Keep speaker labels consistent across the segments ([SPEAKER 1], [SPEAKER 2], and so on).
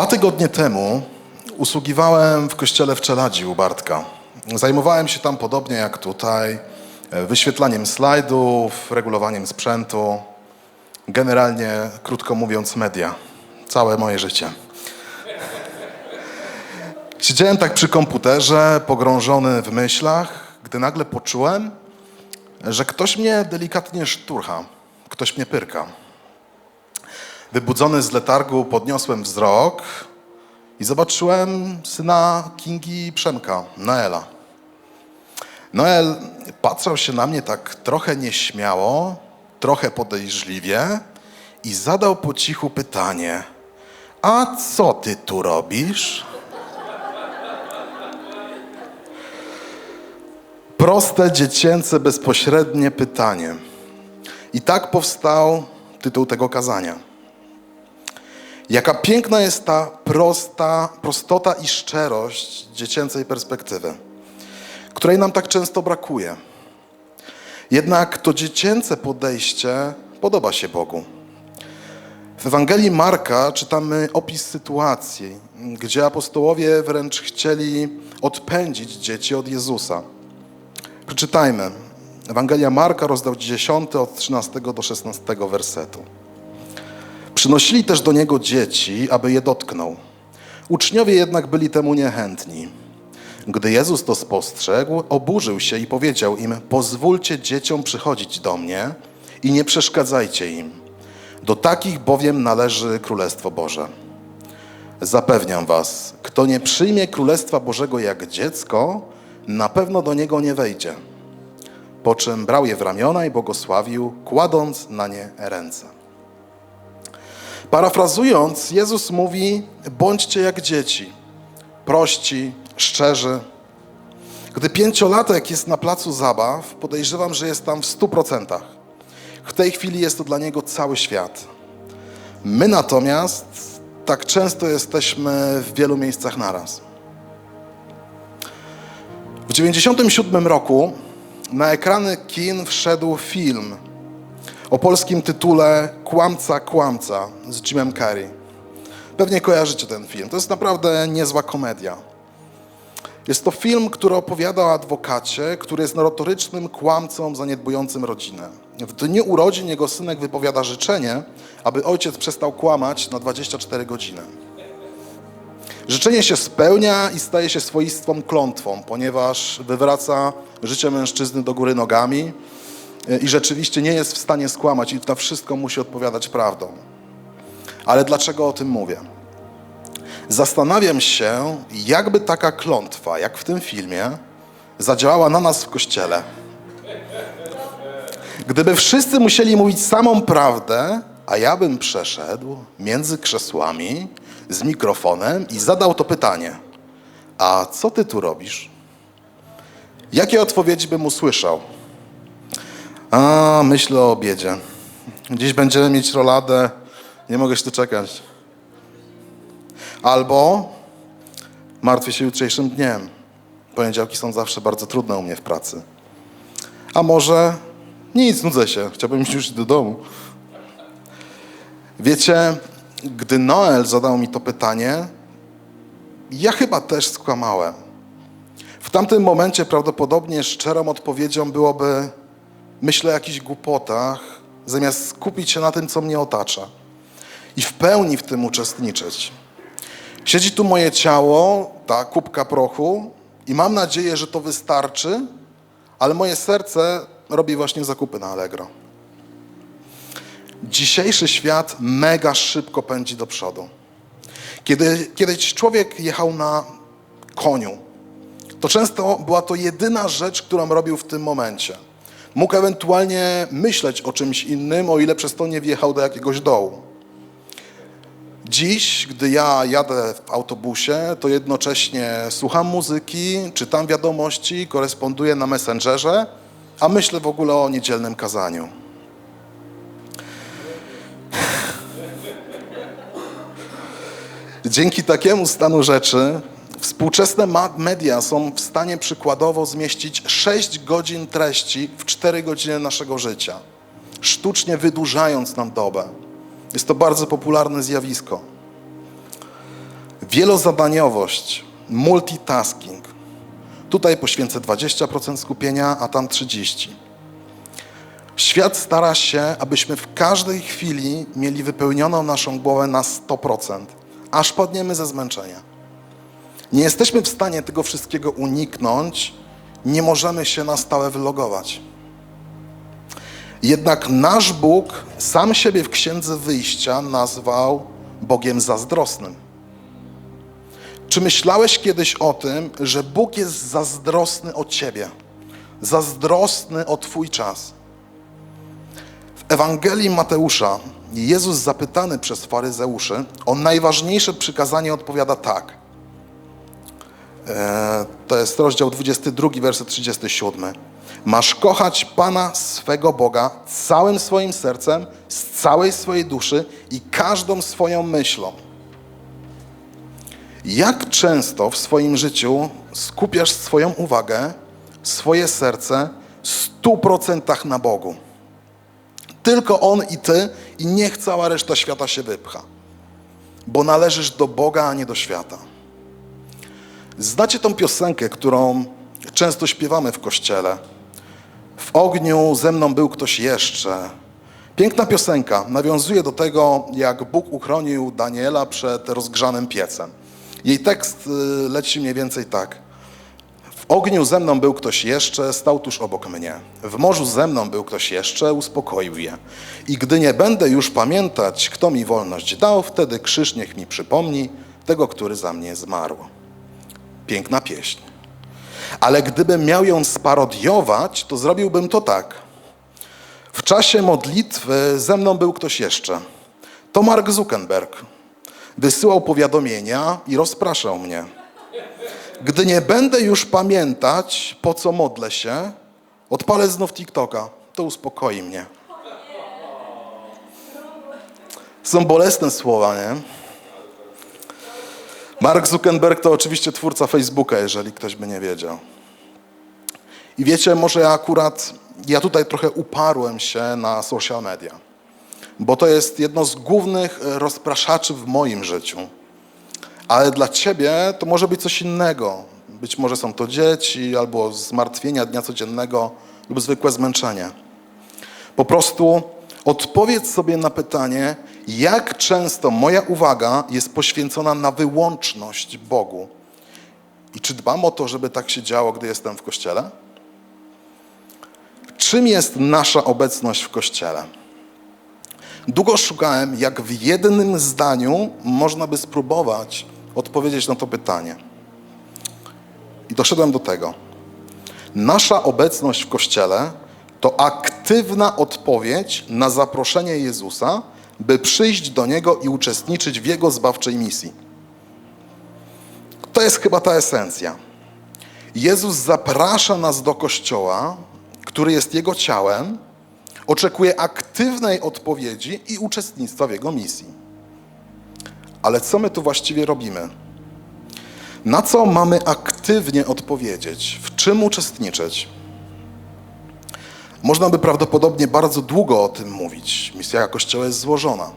[SPEAKER 1] Dwa tygodnie temu usługiwałem w kościele w Czeladzi u Bartka. Zajmowałem się tam podobnie jak tutaj, e, wyświetlaniem slajdów, regulowaniem sprzętu, generalnie, krótko mówiąc, media. Całe moje życie. Siedziałem tak przy komputerze, pogrążony w myślach, gdy nagle poczułem, że ktoś mnie delikatnie szturcha, ktoś mnie pyrka. Wybudzony z letargu podniosłem wzrok i zobaczyłem syna Kingi Przemka, Noela. Noel patrzał się na mnie tak trochę nieśmiało, trochę podejrzliwie i zadał po cichu pytanie: A co ty tu robisz? Proste, dziecięce, bezpośrednie pytanie. I tak powstał tytuł tego kazania. Jaka piękna jest ta prosta, prostota i szczerość dziecięcej perspektywy, której nam tak często brakuje. Jednak to dziecięce podejście podoba się Bogu. W Ewangelii Marka czytamy opis sytuacji, gdzie apostołowie wręcz chcieli odpędzić dzieci od Jezusa. Przeczytajmy. Ewangelia Marka, rozdział 10, od 13 do 16 wersetu. Przynosili też do niego dzieci, aby je dotknął. Uczniowie jednak byli temu niechętni. Gdy Jezus to spostrzegł, oburzył się i powiedział im: Pozwólcie dzieciom przychodzić do mnie i nie przeszkadzajcie im. Do takich bowiem należy Królestwo Boże. Zapewniam was, kto nie przyjmie Królestwa Bożego jak dziecko, na pewno do niego nie wejdzie. Po czym brał je w ramiona i błogosławił, kładąc na nie ręce. Parafrazując, Jezus mówi: bądźcie jak dzieci, prości, szczerzy. Gdy pięciolatek jest na placu zabaw, podejrzewam, że jest tam w stu procentach. W tej chwili jest to dla niego cały świat. My natomiast tak często jesteśmy w wielu miejscach naraz. W 1997 roku na ekrany kin wszedł film o polskim tytule Kłamca, Kłamca z Jimem Carrey. Pewnie kojarzycie ten film. To jest naprawdę niezła komedia. Jest to film, który opowiada o adwokacie, który jest notorycznym kłamcą zaniedbującym rodzinę. W dniu urodzin jego synek wypowiada życzenie, aby ojciec przestał kłamać na 24 godziny. Życzenie się spełnia i staje się swoistą klątwą, ponieważ wywraca życie mężczyzny do góry nogami i rzeczywiście nie jest w stanie skłamać i na wszystko musi odpowiadać prawdą. Ale dlaczego o tym mówię? Zastanawiam się, jakby taka klątwa, jak w tym filmie, zadziałała na nas w kościele. Gdyby wszyscy musieli mówić samą prawdę, a ja bym przeszedł między krzesłami z mikrofonem i zadał to pytanie: A co ty tu robisz? Jakie odpowiedzi bym usłyszał? A, myślę o obiedzie. Dziś będziemy mieć roladę, nie mogę się doczekać. Albo martwię się jutrzejszym dniem. Poniedziałki są zawsze bardzo trudne u mnie w pracy. A może nic, nudzę się, chciałbym już iść do domu. Wiecie, gdy Noel zadał mi to pytanie, ja chyba też skłamałem. W tamtym momencie prawdopodobnie szczerą odpowiedzią byłoby myślę o jakichś głupotach, zamiast skupić się na tym, co mnie otacza i w pełni w tym uczestniczyć. Siedzi tu moje ciało, ta kubka prochu i mam nadzieję, że to wystarczy, ale moje serce robi właśnie zakupy na Allegro. Dzisiejszy świat mega szybko pędzi do przodu. Kiedy kiedyś człowiek jechał na koniu, to często była to jedyna rzecz, którą robił w tym momencie. Mógł ewentualnie myśleć o czymś innym, o ile przez to nie wjechał do jakiegoś dołu. Dziś, gdy ja jadę w autobusie, to jednocześnie słucham muzyki, czytam wiadomości, koresponduję na Messengerze, a myślę w ogóle o niedzielnym kazaniu. Dzięki takiemu stanu rzeczy współczesne media są w stanie przykładowo zmieścić 6 godzin treści w 4 godziny naszego życia, sztucznie wydłużając nam dobę. Jest to bardzo popularne zjawisko. Wielozadaniowość, multitasking. Tutaj poświęcę 20% skupienia, a tam 30%. Świat stara się, abyśmy w każdej chwili mieli wypełnioną naszą głowę na 100%, aż padniemy ze zmęczenia. Nie jesteśmy w stanie tego wszystkiego uniknąć, nie możemy się na stałe wylogować. Jednak nasz Bóg sam siebie w Księdze Wyjścia nazwał Bogiem zazdrosnym. Czy myślałeś kiedyś o tym, że Bóg jest zazdrosny o ciebie? Zazdrosny o Twój czas? W Ewangelii Mateusza Jezus zapytany przez faryzeuszy o najważniejsze przykazanie odpowiada tak. E, To jest rozdział 22, werset 37. Masz kochać Pana swego Boga całym swoim sercem, z całej swojej duszy i każdą swoją myślą. Jak często w swoim życiu skupiasz swoją uwagę, swoje serce w stu procentach na Bogu? Tylko On i Ty i niech cała reszta świata się wypcha. Bo należysz do Boga, a nie do świata. Znacie tą piosenkę, którą często śpiewamy w kościele. W ogniu ze mną był ktoś jeszcze. Piękna piosenka, nawiązuje do tego, jak Bóg uchronił Daniela przed rozgrzanym piecem. Jej tekst y, leci mniej więcej tak. W ogniu ze mną był ktoś jeszcze, stał tuż obok mnie. W morzu ze mną był ktoś jeszcze, uspokoił je. I gdy nie będę już pamiętać, kto mi wolność dał, wtedy krzyż niech mi przypomni tego, który za mnie zmarł. Piękna pieśń. Ale gdybym miał ją sparodiować, to zrobiłbym to tak. W czasie modlitwy ze mną był ktoś jeszcze. To Mark Zuckerberg. Wysyłał powiadomienia i rozpraszał mnie. Gdy nie będę już pamiętać, po co modlę się, odpalę znów TikToka. To uspokoi mnie. Są bolesne słowa, nie? Mark Zuckerberg to oczywiście twórca Facebooka, jeżeli ktoś by nie wiedział. I wiecie, może ja akurat, ja tutaj trochę uparłem się na social media, bo to jest jedno z głównych e, rozpraszaczy w moim życiu. Ale dla ciebie to może być coś innego. Być może są to dzieci, albo zmartwienia dnia codziennego, lub zwykłe zmęczenie. Po prostu odpowiedz sobie na pytanie, jak często moja uwaga jest poświęcona na wyłączność Bogu. I czy dbam o to, żeby tak się działo, gdy jestem w kościele? Czym jest nasza obecność w kościele? Długo szukałem, jak w jednym zdaniu można by spróbować odpowiedzieć na to pytanie. I doszedłem do tego. Nasza obecność w kościele to aktywna odpowiedź na zaproszenie Jezusa, by przyjść do Niego i uczestniczyć w Jego zbawczej misji. To jest chyba ta esencja. Jezus zaprasza nas do kościoła, który jest Jego ciałem, oczekuje aktywnej odpowiedzi i uczestnictwa w Jego misji. Ale co my tu właściwie robimy? Na co mamy aktywnie odpowiedzieć? W czym uczestniczyć? Można by prawdopodobnie bardzo długo o tym mówić. Misja Kościoła jest złożona.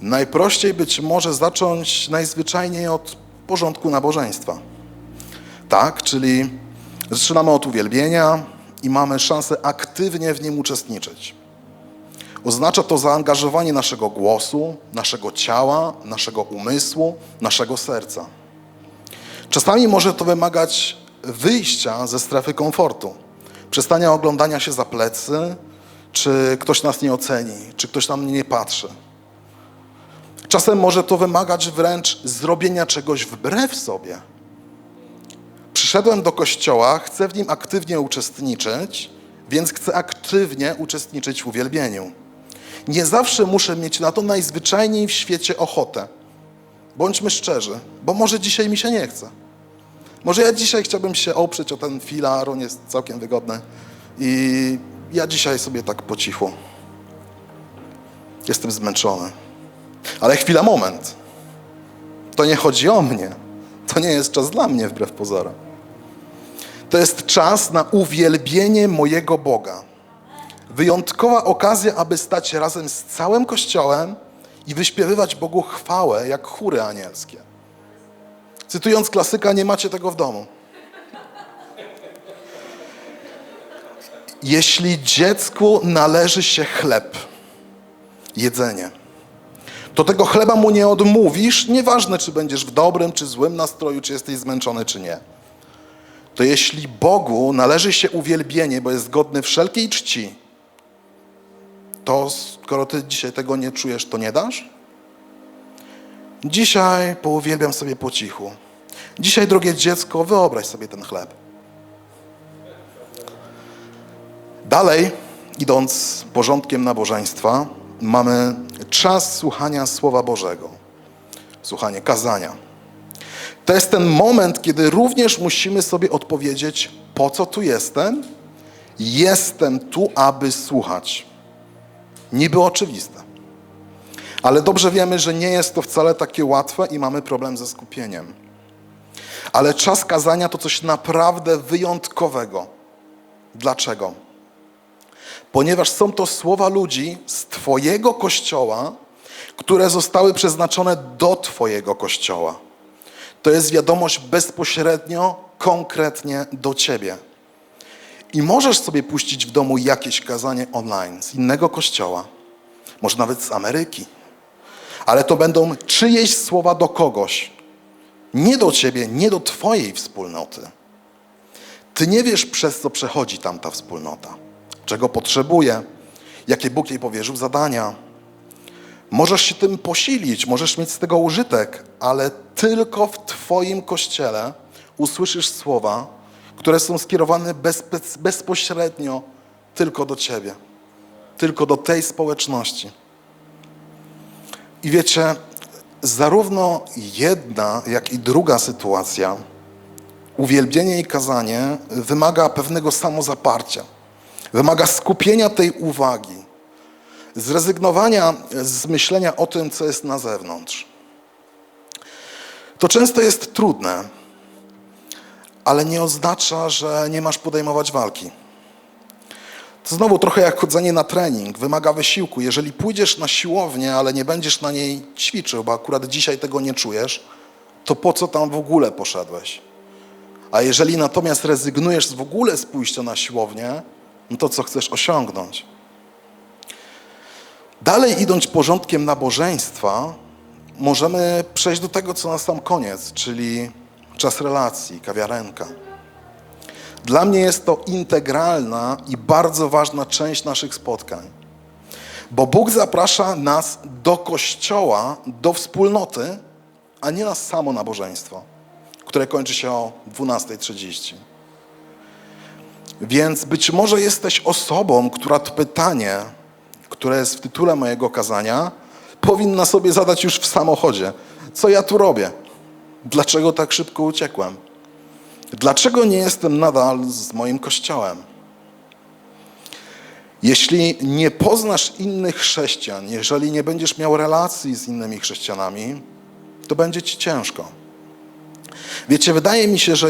[SPEAKER 1] Najprościej być może zacząć najzwyczajniej od porządku nabożeństwa. Tak, czyli zaczynamy od uwielbienia i mamy szansę aktywnie w nim uczestniczyć. Oznacza to zaangażowanie naszego głosu, naszego ciała, naszego umysłu, naszego serca. Czasami może to wymagać wyjścia ze strefy komfortu, przestania oglądania się za plecy, czy ktoś nas nie oceni, czy ktoś na mnie nie patrzy. Czasem może to wymagać wręcz zrobienia czegoś wbrew sobie. Przyszedłem do kościoła, chcę w nim aktywnie uczestniczyć, więc chcę aktywnie uczestniczyć w uwielbieniu. Nie zawsze muszę mieć na to najzwyczajniej w świecie ochotę. Bądźmy szczerzy, bo może dzisiaj mi się nie chce. Może ja dzisiaj chciałbym się oprzeć o ten filar, on jest całkiem wygodny. I ja dzisiaj sobie tak po cichu. Jestem zmęczony. Ale chwila, moment. To nie chodzi o mnie. To nie jest czas dla mnie, wbrew pozorom. To jest czas na uwielbienie mojego Boga. Wyjątkowa okazja, aby stać razem z całym Kościołem i wyśpiewywać Bogu chwałę jak chóry anielskie. Cytując klasyka, nie macie tego w domu. Jeśli dziecku należy się chleb, jedzenie, to tego chleba mu nie odmówisz, nieważne czy będziesz w dobrym czy złym nastroju, czy jesteś zmęczony, czy nie. To jeśli Bogu należy się uwielbienie, bo jest godny wszelkiej czci, to skoro ty dzisiaj tego nie czujesz, to nie dasz? Dzisiaj pouwielbiam sobie po cichu. Dzisiaj, drogie dziecko, wyobraź sobie ten chleb. Dalej, idąc porządkiem nabożeństwa, mamy czas słuchania Słowa Bożego, słuchanie kazania. To jest ten moment, kiedy również musimy sobie odpowiedzieć, po co tu jestem? Jestem tu, aby słuchać. Niby oczywiste. Ale dobrze wiemy, że nie jest to wcale takie łatwe i mamy problem ze skupieniem. Ale czas kazania to coś naprawdę wyjątkowego. Dlaczego? Ponieważ są to słowa ludzi z Twojego kościoła, które zostały przeznaczone do Twojego kościoła. To jest wiadomość bezpośrednio, konkretnie do Ciebie. I możesz sobie puścić w domu jakieś kazanie online z innego kościoła, może nawet z Ameryki, ale to będą czyjeś słowa do kogoś, nie do ciebie, nie do twojej wspólnoty. Ty nie wiesz, przez co przechodzi tamta wspólnota, czego potrzebuje, jakie Bóg jej powierzył zadania. Możesz się tym posilić, możesz mieć z tego użytek, ale tylko w Twoim kościele usłyszysz słowa, które są skierowane bez, bez, bezpośrednio tylko do Ciebie, tylko do tej społeczności. I wiecie, zarówno jedna, jak i druga sytuacja, uwielbienie i kazanie, wymaga pewnego samozaparcia, wymaga skupienia tej uwagi, zrezygnowania z myślenia o tym, co jest na zewnątrz. To często jest trudne, ale nie oznacza, że nie masz podejmować walki. To znowu trochę jak chodzenie na trening, wymaga wysiłku. Jeżeli pójdziesz na siłownię, ale nie będziesz na niej ćwiczył, bo akurat dzisiaj tego nie czujesz, to po co tam w ogóle poszedłeś? A jeżeli natomiast rezygnujesz w ogóle z pójścia na siłownię, no to co chcesz osiągnąć? Dalej idąc porządkiem nabożeństwa, możemy przejść do tego, co na sam koniec, czyli czas relacji, kawiarenka. Dla mnie jest to integralna i bardzo ważna część naszych spotkań. Bo Bóg zaprasza nas do kościoła, do wspólnoty, a nie na samo nabożeństwo, które kończy się o 12.30. Więc być może jesteś osobą, która to pytanie, które jest w tytule mojego kazania, powinna sobie zadać już w samochodzie. Co ja tu robię? Dlaczego tak szybko uciekłem? Dlaczego nie jestem nadal z moim kościołem? Jeśli nie poznasz innych chrześcijan, jeżeli nie będziesz miał relacji z innymi chrześcijanami, to będzie ci ciężko. Wiecie, wydaje mi się, że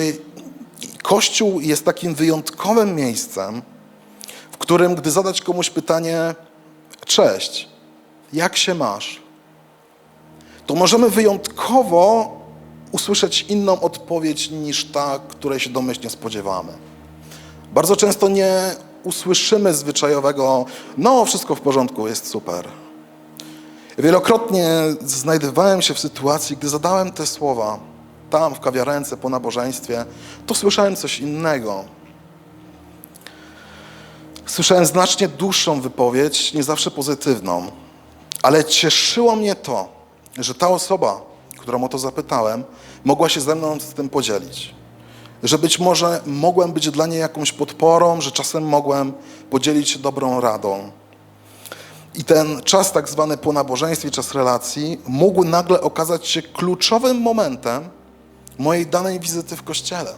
[SPEAKER 1] Kościół jest takim wyjątkowym miejscem, w którym, gdy zadać komuś pytanie: Cześć, jak się masz? To możemy wyjątkowo usłyszeć inną odpowiedź niż ta, której się domyślnie spodziewamy. Bardzo często nie usłyszymy zwyczajowego, no wszystko w porządku, jest super. Wielokrotnie znajdowałem się w sytuacji, gdy zadałem te słowa tam w kawiarence po nabożeństwie, to słyszałem coś innego. Słyszałem znacznie dłuższą wypowiedź, nie zawsze pozytywną, ale cieszyło mnie to, że ta osoba, którą o to zapytałem, mogła się ze mną z tym podzielić. Że być może mogłem być dla niej jakąś podporą, że czasem mogłem podzielić się dobrą radą. I ten czas tak zwany po nabożeństwie, czas relacji, mógł nagle okazać się kluczowym momentem mojej danej wizyty w kościele.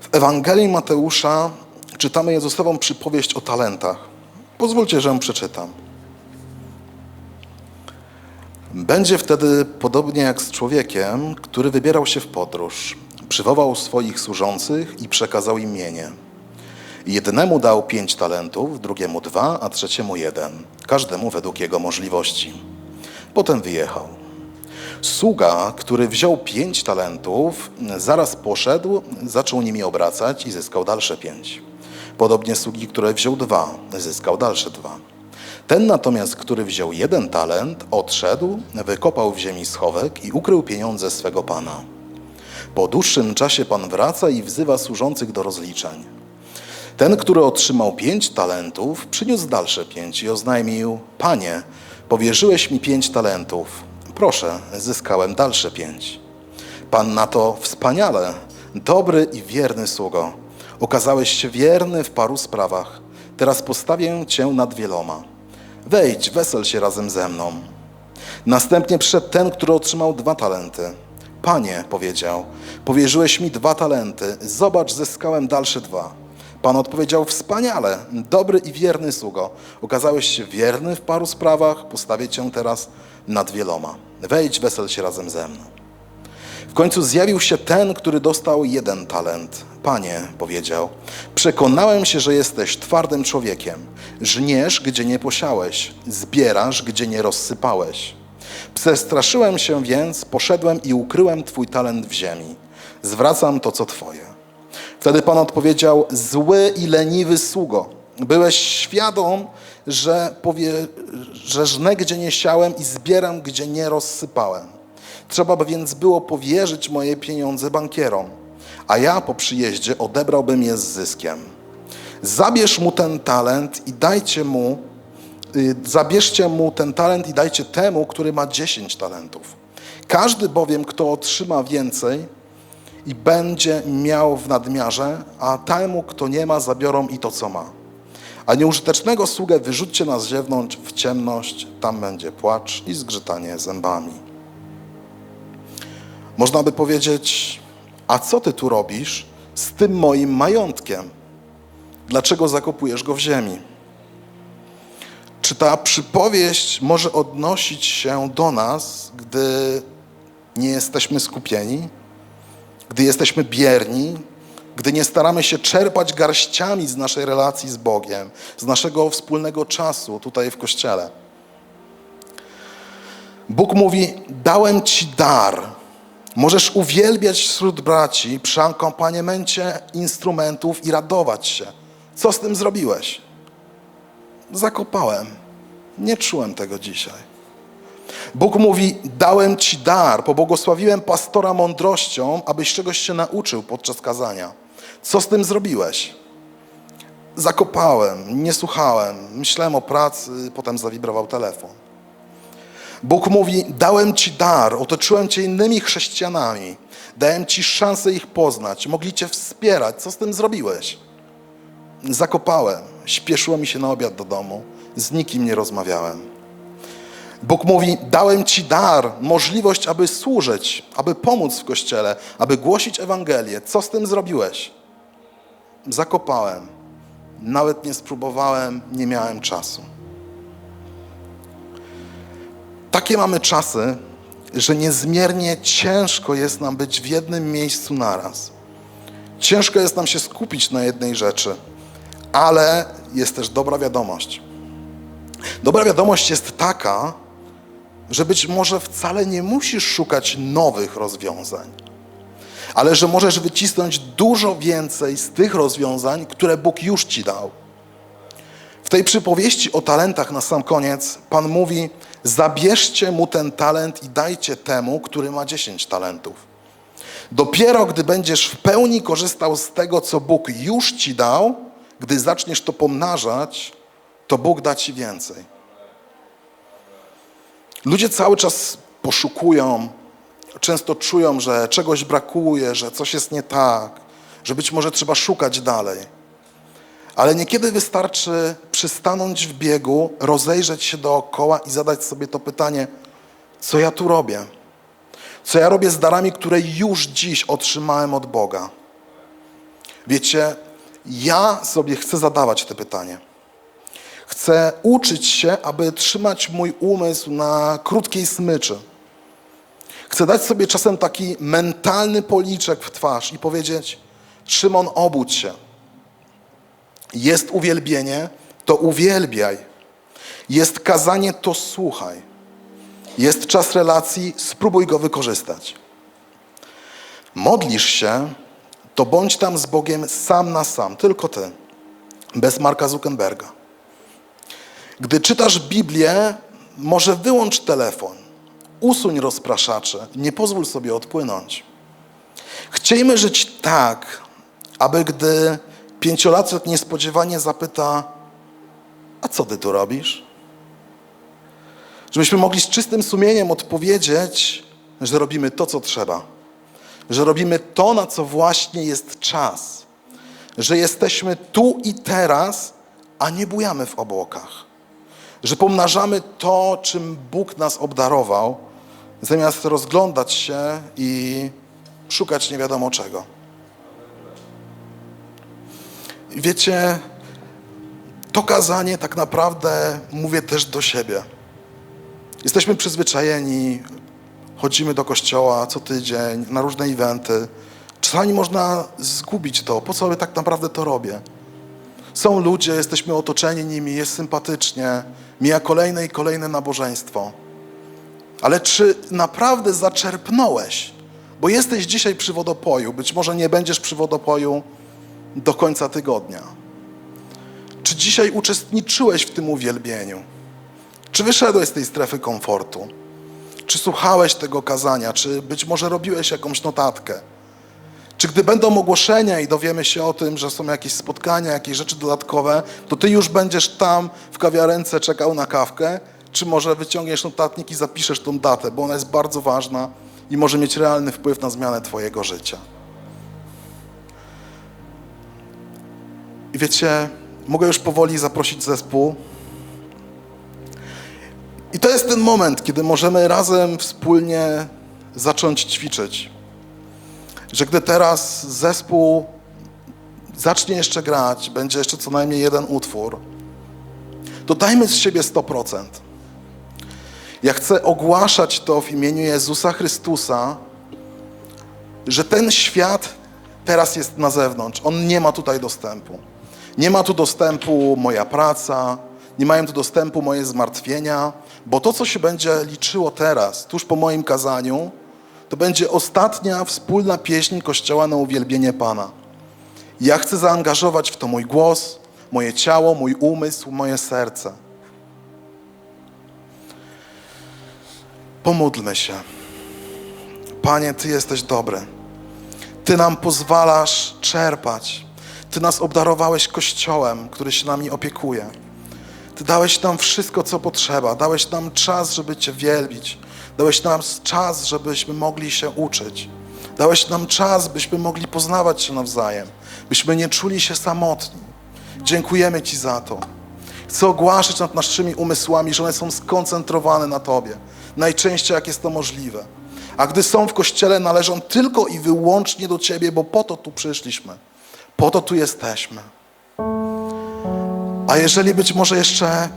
[SPEAKER 1] W Ewangelii Mateusza czytamy Jezusową przypowieść o talentach. Pozwólcie, że ją przeczytam. Będzie wtedy podobnie jak z człowiekiem, który wybierał się w podróż. Przywołał swoich służących i przekazał im mienie. Jednemu dał pięć talentów, drugiemu dwa, a trzeciemu jeden, każdemu według jego możliwości. Potem wyjechał. Sługa, który wziął pięć talentów, zaraz poszedł, zaczął nimi obracać i zyskał dalsze pięć. Podobnie sługi, który wziął dwa, zyskał dalsze dwa. Ten natomiast, który wziął jeden talent, odszedł, wykopał w ziemi schowek i ukrył pieniądze swego pana. Po dłuższym czasie pan wraca i wzywa służących do rozliczeń. Ten, który otrzymał pięć talentów, przyniósł dalsze pięć i oznajmił: Panie, powierzyłeś mi pięć talentów. Proszę, zyskałem dalsze pięć. Pan na to wspaniale, dobry i wierny sługo. Okazałeś się wierny w paru sprawach. Teraz postawię cię nad wieloma. Wejdź, wesel się razem ze mną. Następnie przyszedł ten, który otrzymał dwa talenty. Panie, powiedział, powierzyłeś mi dwa talenty, zobacz, zyskałem dalsze dwa. Pan odpowiedział, wspaniale, dobry i wierny sługo. Okazałeś się wierny w paru sprawach, postawię cię teraz nad wieloma. Wejdź, wesel się razem ze mną. W końcu zjawił się ten, który dostał jeden talent. Panie, powiedział, przekonałem się, że jesteś twardym człowiekiem. Żniesz, gdzie nie posiałeś, zbierasz, gdzie nie rozsypałeś. Przestraszyłem się więc, poszedłem i ukryłem twój talent w ziemi. Zwracam to, co twoje. Wtedy Pan odpowiedział, zły i leniwy sługo. Byłeś świadom, że, powie, że żnę, gdzie nie siałem i zbieram, gdzie nie rozsypałem. Trzeba by więc było powierzyć moje pieniądze bankierom, a ja po przyjeździe odebrałbym je z zyskiem. Zabierz mu ten talent i dajcie mu, y, zabierzcie mu ten talent i dajcie temu, który ma dziesięć talentów. Każdy bowiem, kto otrzyma więcej i będzie miał w nadmiarze, a temu, kto nie ma, zabiorą i to, co ma. A nieużytecznego sługę wyrzućcie na zewnątrz w ciemność, tam będzie płacz i zgrzytanie zębami. Można by powiedzieć, a co ty tu robisz z tym moim majątkiem? Dlaczego zakopujesz go w ziemi? Czy ta przypowieść może odnosić się do nas, gdy nie jesteśmy skupieni, gdy jesteśmy bierni, gdy nie staramy się czerpać garściami z naszej relacji z Bogiem, z naszego wspólnego czasu tutaj w kościele? Bóg mówi: Dałem ci dar. Możesz uwielbiać wśród braci przy akompaniamencie instrumentów i radować się. Co z tym zrobiłeś? Zakopałem. Nie czułem tego dzisiaj. Bóg mówi: Dałem ci dar, pobłogosławiłem pastora mądrością, abyś czegoś się nauczył podczas kazania. Co z tym zrobiłeś? Zakopałem, nie słuchałem, myślałem o pracy, potem zawibrował telefon. Bóg mówi: Dałem ci dar, otoczyłem cię innymi chrześcijanami, dałem ci szansę ich poznać, mogli cię wspierać. Co z tym zrobiłeś? Zakopałem, śpieszyło mi się na obiad do domu, z nikim nie rozmawiałem. Bóg mówi: Dałem ci dar, możliwość, aby służyć, aby pomóc w kościele, aby głosić Ewangelię. Co z tym zrobiłeś? Zakopałem. Nawet nie spróbowałem, nie miałem czasu. Takie mamy czasy, że niezmiernie ciężko jest nam być w jednym miejscu naraz. Ciężko jest nam się skupić na jednej rzeczy, ale jest też dobra wiadomość. Dobra wiadomość jest taka, że być może wcale nie musisz szukać nowych rozwiązań, ale że możesz wycisnąć dużo więcej z tych rozwiązań, które Bóg już ci dał. W tej przypowieści o talentach na sam koniec Pan mówi: Zabierzcie mu ten talent i dajcie temu, który ma 10 talentów. Dopiero gdy będziesz w pełni korzystał z tego, co Bóg już ci dał, gdy zaczniesz to pomnażać, to Bóg da ci więcej. Ludzie cały czas poszukują, często czują, że czegoś brakuje, że coś jest nie tak, że być może trzeba szukać dalej. Ale niekiedy wystarczy przystanąć w biegu, rozejrzeć się dookoła i zadać sobie to pytanie: co ja tu robię? Co ja robię z darami, które już dziś otrzymałem od Boga? Wiecie, ja sobie chcę zadawać te pytanie. Chcę uczyć się, aby trzymać mój umysł na krótkiej smyczy. Chcę dać sobie czasem taki mentalny policzek w twarz i powiedzieć: Szymon, obudź się. Jest uwielbienie, to uwielbiaj. Jest kazanie, to słuchaj. Jest czas relacji, spróbuj go wykorzystać. Modlisz się, to bądź tam z Bogiem sam na sam, tylko ty, bez Marka Zuckerberga. Gdy czytasz Biblię, może wyłącz telefon, usuń rozpraszacze, nie pozwól sobie odpłynąć. Chciejmy żyć tak, aby gdy pięciolatek niespodziewanie zapyta, a co ty tu robisz? Żebyśmy mogli z czystym sumieniem odpowiedzieć, że robimy to, co trzeba. Że robimy to, na co właśnie jest czas. Że jesteśmy tu i teraz, a nie bujamy w obłokach. Że pomnażamy to, czym Bóg nas obdarował, zamiast rozglądać się i szukać nie wiadomo czego. Wiecie, to kazanie tak naprawdę mówię też do siebie. Jesteśmy przyzwyczajeni, chodzimy do kościoła co tydzień, na różne eventy. Czasami można zgubić to, po co tak naprawdę to robię. Są ludzie, jesteśmy otoczeni nimi, jest sympatycznie, mija kolejne i kolejne nabożeństwo. Ale czy naprawdę zaczerpnąłeś? Bo jesteś dzisiaj przy wodopoju, być może nie będziesz przy wodopoju do końca tygodnia. Czy dzisiaj uczestniczyłeś w tym uwielbieniu? Czy wyszedłeś z tej strefy komfortu? Czy słuchałeś tego kazania? Czy być może robiłeś jakąś notatkę? Czy gdy będą ogłoszenia i dowiemy się o tym, że są jakieś spotkania, jakieś rzeczy dodatkowe, to ty już będziesz tam w kawiarence czekał na kawkę? Czy może wyciągniesz notatnik i zapiszesz tą datę, bo ona jest bardzo ważna i może mieć realny wpływ na zmianę twojego życia? I wiecie, mogę już powoli zaprosić zespół. I to jest ten moment, kiedy możemy razem wspólnie zacząć ćwiczyć. Że gdy teraz zespół zacznie jeszcze grać, będzie jeszcze co najmniej jeden utwór, to dajmy z siebie 100%. Ja chcę ogłaszać to w imieniu Jezusa Chrystusa, że ten świat teraz jest na zewnątrz. On nie ma tutaj dostępu. Nie ma tu dostępu moja praca, nie mają tu dostępu moje zmartwienia, bo to, co się będzie liczyło teraz, tuż po moim kazaniu, to będzie ostatnia wspólna pieśń Kościoła na uwielbienie Pana. Ja chcę zaangażować w to mój głos, moje ciało, mój umysł, moje serce. Pomódlmy się. Panie, Ty jesteś dobry. Ty nam pozwalasz czerpać. Ty nas obdarowałeś Kościołem, który się nami opiekuje. Ty dałeś nam wszystko, co potrzeba. Dałeś nam czas, żeby Cię wielbić. Dałeś nam czas, żebyśmy mogli się uczyć. Dałeś nam czas, byśmy mogli poznawać się nawzajem. Byśmy nie czuli się samotni. Dziękujemy Ci za to. Chcę ogłaszać nad naszymi umysłami, że one są skoncentrowane na Tobie. Najczęściej, jak jest to możliwe. A gdy są w Kościele, należą tylko i wyłącznie do Ciebie, bo po to tu przyszliśmy. Po to tu jesteśmy. A jeżeli być może jeszcze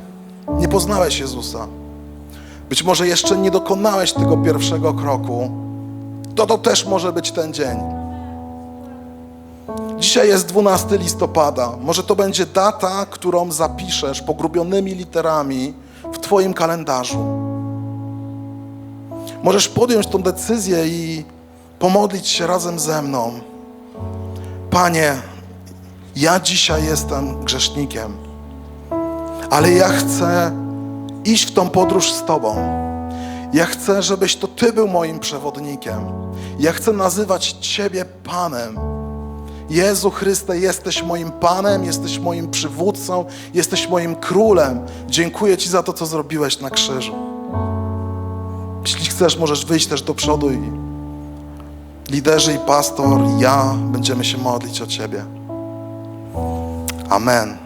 [SPEAKER 1] nie poznałeś Jezusa, być może jeszcze nie dokonałeś tego pierwszego kroku, to to też może być ten dzień. Dzisiaj jest 12 listopada. Może to będzie data, którą zapiszesz pogrubionymi literami w Twoim kalendarzu. Możesz podjąć tą decyzję i pomodlić się razem ze mną. Panie, ja dzisiaj jestem grzesznikiem, ale ja chcę iść w tą podróż z Tobą. Ja chcę, żebyś to Ty był moim przewodnikiem. Ja chcę nazywać Ciebie Panem. Jezu Chryste, jesteś moim Panem, jesteś moim przywódcą, jesteś moim królem. Dziękuję Ci za to, co zrobiłeś na krzyżu. Jeśli chcesz, możesz wyjść też do przodu i liderzy i pastor, ja będziemy się modlić o Ciebie. Amen.